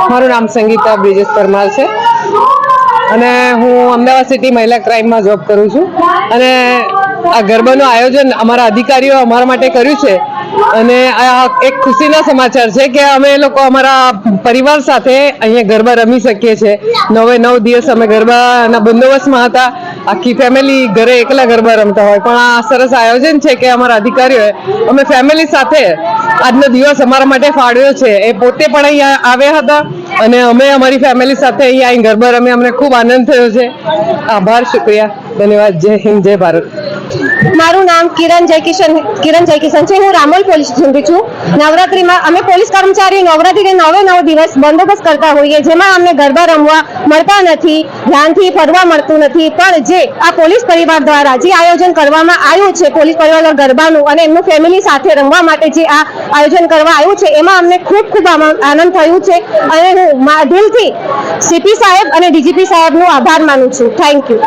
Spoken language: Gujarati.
મારું નામ સંગીતા બ્રિજેશ પરમાર છે. અને હું અમદાવાદ સિટી મહિલા ક્રાઇમમાં જોબ કરું છું. અને આ ગરબાનું આયોજન અમારા અધિકારીઓ અમારા માટે કર્યું છે. અને આ એક ખુશીના સમાચાર છે કે અમે લોકો અમારા પરિવાર સાથે અહીંયા ગરબા રમી શકીએ છીએ. નવે નવ દિવસ અમે ગરબાના બંદોબસ્તમાં હતા. આખી ફેમિલી ઘરે એકલા ગરબા રમતા હોય. પણ આ સરસ આયોજન છે કે અમારા અધિકારીઓએ, અમે ફેમિલી સાથે આજનો દિવસ અમારા માટે ફાળવ્યો છે. એ પોતે પણ અહીંયા આવ્યા હતા અને અમે અમારી ફેમિલી સાથે અહીંયા આવીને ગરબા રમ્યા. અમને ખૂબ આનંદ થયો છે. આભાર, શુક્રિયા. ધન્યવાદ. જય હિન્દ, જય ભારત. મારું નામ કિરણ જયકિશન કિરણ જયકિશન છે. હું રામોલ પોલીસ સ્ટેશનથી છું. નવરાત્રીમાં અમે પોલીસ કર્મચારી નવરાત્રીને નવે નવ દિવસ બંદોબસ્ત કરતા હોઈએ, જેમાં અમને ગરબા રમવા મળતા નથી, ધ્યાનથી ફરવા મળતું નથી. પણ જે આ પોલીસ પરિવાર દ્વારા જે આયોજન કરવામાં આવ્યું છે, પોલીસ પરિવાર ગરબાનું અને એમનું ફેમિલી સાથે રમવા માટે જે આ આયોજન કરવા આવ્યું છે, એમાં અમને ખૂબ ખૂબ આનંદ થયું છે. અને હું દિલથી સીપી સાહેબ અને ડીજીપી સાહેબનો આભાર માનું છું. Thank you